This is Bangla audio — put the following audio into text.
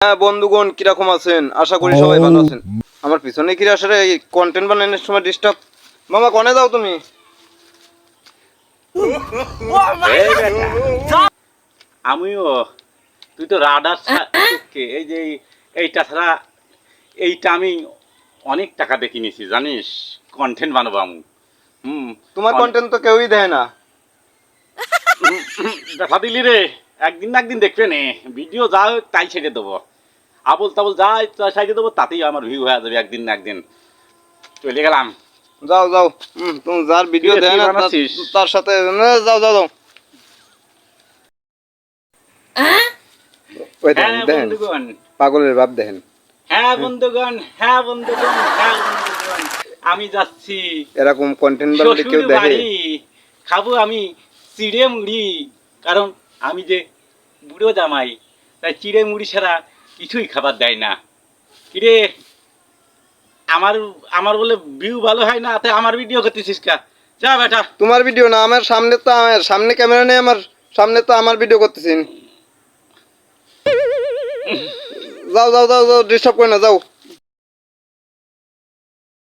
হ্যাঁ বন্ধুগণ কীরকম আছেন? আশা করি সবাই ভালো আছেন। আমার পিছনে কি আসলে এই কন্টেন্ট বানানোর সময় ডিস্টার্ব মামা কনে যাও তুমি? আমিও তুই তো রাডার এই যে এইটা ছাড়া এইটা আমি অনেক টাকা দেখে নিছি জানিস? কন্টেন্ট বানাবো আমি। হুম তোমার কন্টেন্ট তো কেউই দেয় না। দেখা দিলি রে। একদিন না একদিন দেখবে নে ভিডিও যা হোক তাই ছেড়ে দেবো। আবল তাবল যা সাইডে দেবো তাতেই আমার ভিউ হয়ে যাবে একদিন না একদিন। চলে গেলাম। যাও যাও। তুমি যার ভিডিও দেয় না তার- সাথে যাও যাও যাও। ওই দেখেন হ্যাঁ দেখেন পাগলের ভাব দেখেন। হ্যাঁ বন্ধুগণ হ্যাঁ বন্ধুগণ হ্যাঁ বন্ধুগণ। আমি যাচ্ছি। এরকম কন্টেন্ট বানালে কেউ দেখে? বাড়ি খাব আমি চিড়ে মুড়ি। কারণ আমি যে বুড়ো জামাই তাই চিড়ে মুড়ি ছাড়া কিছুই খাবার দেয় না। কিরে আমার আমার বলে ভিউ ভালো হয় না তাই আমার ভিডিও করতেছিস কা? যা বেটা। তোমার ভিডিও না আমার সামনে তো আমার সামনে ক্যামেরা নেই আমার সামনে তো আমার ভিডিও করতেছি। যাও যাও যাও যাও ডিস্টার্ব করে না যাও।